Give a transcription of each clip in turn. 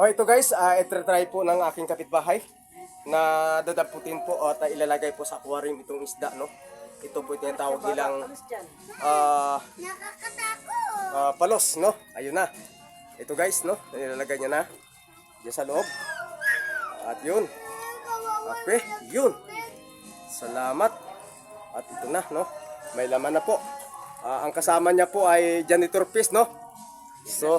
O ito guys, uh, try po ng aking kapitbahay na dadaputin po at uh, ilalagay po sa aquarium itong isda, no? Ito po tinatawag nilang ah ah, palos, no? Ayun na. Ito guys, no? Nilalagay niya na. Diyan sa loob. At yun. Okay, yun. Salamat. At ito na, no? May laman na po. Ah, ang kasama niya po ay janitor fish, no? So,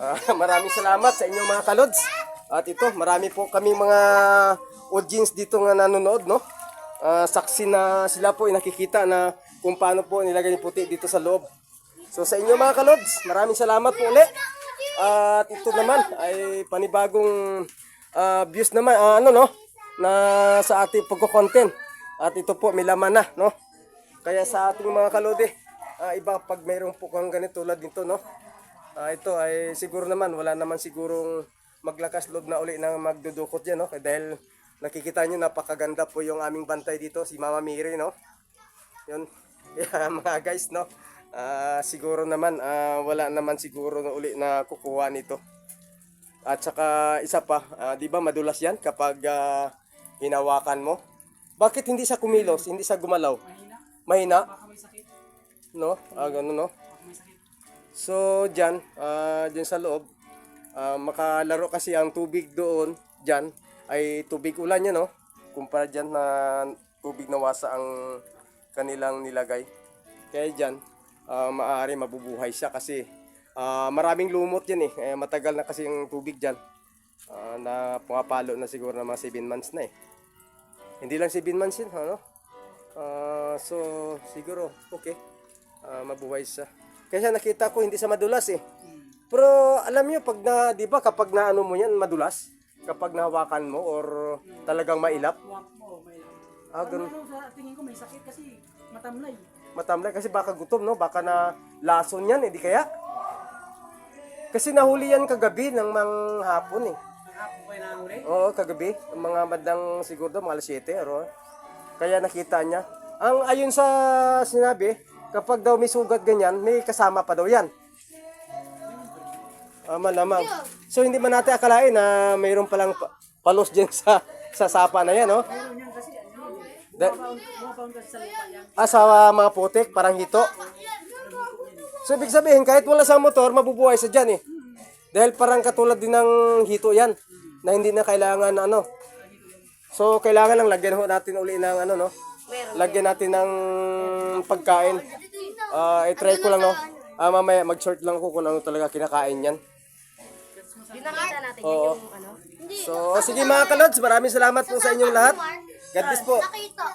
ah, maraming salamat sa inyong mga kalods. At ito, marami po kami mga audience dito nga nanonood, no? Ah, saksi na sila po nakikita na kung paano po nilagay yung puti dito sa loob. So sa inyo mga kalods, maraming salamat po ulit. At ito naman ay panibagong ah, views naman, ah, ano no, na sa ating pagko-content. At ito po may laman na, no. Kaya sa ating mga kalode, ah, iba pag mayroon po kang ganito tulad nito, no. Ah, ito ay siguro naman wala naman sigurong maglakas loob na uli na magdudukot yan, no. Kaya Dahil nakikita nyo napakaganda po yung aming bantay dito, si Mama Miri, no. Yun. Yeah, mga guys, no. Ah, siguro naman ah, wala naman siguro na uli na kukuha nito. At saka isa pa, ah, 'di ba madulas 'yan kapag ah, hinawakan mo? Bakit hindi siya kumilos, hindi siya gumalaw? Mahina. No? Ah, ganun, no? So, diyan, ah, diyan sa loob, ah, makalaro kasi ang tubig doon, diyan, ay tubig ulan yan, no? Kumpara diyan na tubig na wasa ang kanilang nilagay. Kaya diyan, ah, maaari mabubuhay siya kasi ah, maraming lumot yan eh. eh. Matagal na kasi yung tubig diyan. Ah, na pumapalo na siguro ng mga 7 months na eh. Hindi lang 7 months yun, ano? Ah, so, siguro, okay. Ah, mabuhay siya. Kaya nakita ko hindi siya madulas eh. Pero alam niyo pag na, 'di ba, kapag na ano mo 'yan madulas, kapag nahawakan mo or talagang mailap, Wak mo, may... ah, ganun. Ano sa tingin ko may sakit kasi matamlay. Matamlay kasi baka gutom, no? Baka na lason yan, hindi kaya? Kasi nahuli yan kagabi ng mga hapon eh. Hapon pa na uli. Oo, kagabi. Ang mga bandang siguro daw, mga alas 7. Or, kaya nakita niya. Ang ayon sa sinabi, kapag daw may sugat ganyan, may kasama pa daw yan. Ah, malamang. So hindi man natin akalain na mayroon palang pa- palos dyan sa sa sapa na yan, no? Meron yan kasi ano, Da- ah, sa mga putik, parang hito. So ibig sabihin, kahit wala sa motor, mabubuhay sa dyan eh. Dahil parang katulad din ng hito yan, na hindi na kailangan na ano. So kailangan lang lagyan ho natin uli ng ano no. Lagyan natin ng pagkain. Ah, i-try ko lang no. Ah, mamaya mag-short lang ako kung ano talaga kinakain yan. Yun nakita natin Oo. yung ano. So, sige mga kalods, maraming salamat po sa inyong lahat. God bless po. Nakita.